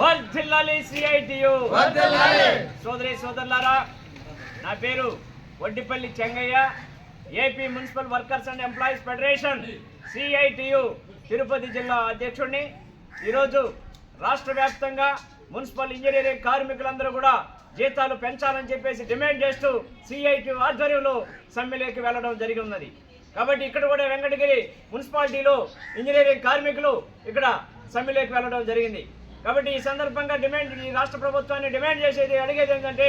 వర్ధిల్లాలి సిఐటియు. వర్ధిల్లాలి. సోదరి సోదరులారా నా పేరు Vaddipalli Chengaiah AP municipal workers and employees federation CITU Tirupati జిల్లా అధ్యక్షుడిని. ఈరోజు రాష్ట్ర వ్యాప్తంగా మున్సిపల్ ఇంజనీరింగ్ కార్మికులందరూ కూడా జీతాలు పెంచాలని చెప్పేసి డిమాండ్ చేస్తూ సిఐటి ఆధ్వర్యంలో సమ్మెలోకి వెళ్ళడం జరిగి ఉన్నది. కాబట్టి ఇక్కడ కూడా వెంకటగిరి మున్సిపాలిటీలో ఇంజనీరింగ్ కార్మికులు ఇక్కడ సమ్మెలోకి వెళ్ళడం జరిగింది. కాబట్టి ఈ సందర్భంగా డిమాండ్ ఈ రాష్ట్ర ప్రభుత్వాన్ని డిమాండ్ చేసేది అడిగేది ఏంటంటే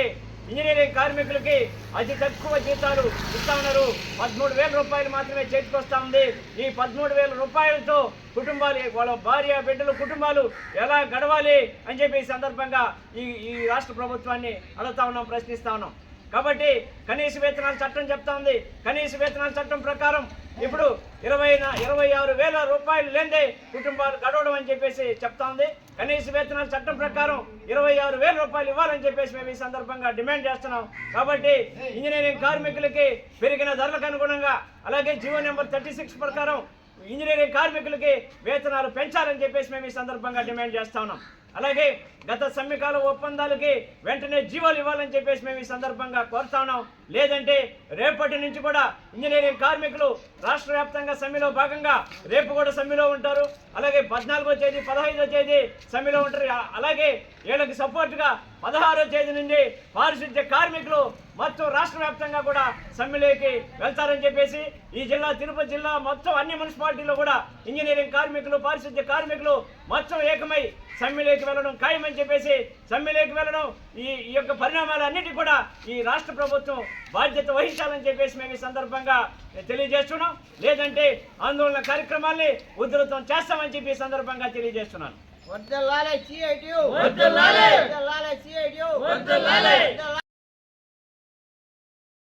ఇంజనీరింగ్ కార్మికులకి అతి తక్కువ జీతాలు ఇస్తా ఉన్నారు పదమూడు వేల రూపాయలు మాత్రమే చేతికొస్తా ఉంది. ఈ పదమూడు వేల రూపాయలతో కుటుంబాలు వాళ్ళ భార్య బిడ్డలు కుటుంబాలు ఎలా గడవాలి అని చెప్పి ఈ సందర్భంగా ఈ ఈ రాష్ట్ర ప్రభుత్వాన్ని అడుగుతా ఉన్నాం ప్రశ్నిస్తా ఉన్నాం. కాబట్టి కనీస వేతనాల చట్టం చెప్తా ఉంది కనీస వేతనాల చట్టం ప్రకారం ఇప్పుడు ఇరవై ఇరవై ఆరు వేల రూపాయలు లేదే కుటుంబాలు గడవడం అని చెప్పేసి చెప్తా ఉంది కనీస వేతనాల చట్టం ప్రకారం ఇరవై ఆరు వేల రూపాయలు ఇవ్వాలని చెప్పేసి మేము ఈ సందర్భంగా డిమాండ్ చేస్తున్నాం. కాబట్టి ఇంజనీరింగ్ కార్మికులకి పెరిగిన ధరలకు అనుగుణంగా అలాగే జీవో నెంబర్ థర్టీ సిక్స్ ప్రకారం ఇంజనీరింగ్ కార్మికులకి వేతనాలు పెంచాలని చెప్పేసి మేము ఈ సందర్భంగా డిమాండ్ చేస్తా ఉన్నాం. అలాగే గత సమ్మెకాల ఒప్పందాలకి వెంటనే జీవాలు ఇవ్వాలని చెప్పేసి మేము ఈ సందర్భంగా కోరుతా ఉన్నాం. లేదంటే రేపటి నుంచి కూడా ఇంజనీరింగ్ కార్మికులు రాష్ట్ర వ్యాప్తంగా సమ్మెలో భాగంగా రేపు కూడా సమ్మెలో ఉంటారు. అలాగే పద్నాలుగో తేదీ పదహైదో తేదీ సమ్మెలో ఉంటారు. అలాగే వీళ్ళకి సపోర్ట్గా పదహారో తేదీ నుండి పారిశుద్ధ్య కార్మికులు మొత్తం రాష్ట్ర వ్యాప్తంగా కూడా సమ్మెలోకి వెళ్తారని చెప్పేసి ఈ జిల్లా తిరుపతి జిల్లా మొత్తం అన్ని మున్సిపాలిటీలో కూడా ఇంజనీరింగ్ కార్మికులు పారిశుద్ధ్య కార్మికులు మొత్తం ఏకమై సమ్మెలోకి వెళ్ళడం ఖాయమని చెప్పేసి సమ్మెలోకి వెళ్ళడం ఈ ఈ యొక్క పరిణామాలన్నిటి కూడా ఈ రాష్ట్ర ప్రభుత్వం బాధ్యత వహించాలని చెప్పేసి మేము ఈ సందర్భంగా తెలియజేస్తున్నాం. లేదంటే ఆందోళన కార్యక్రమాల్ని ఉధృతం చేస్తామని చెప్పి ఈ సందర్భంగా తెలియజేస్తున్నాను. వర్ధిల్లాలి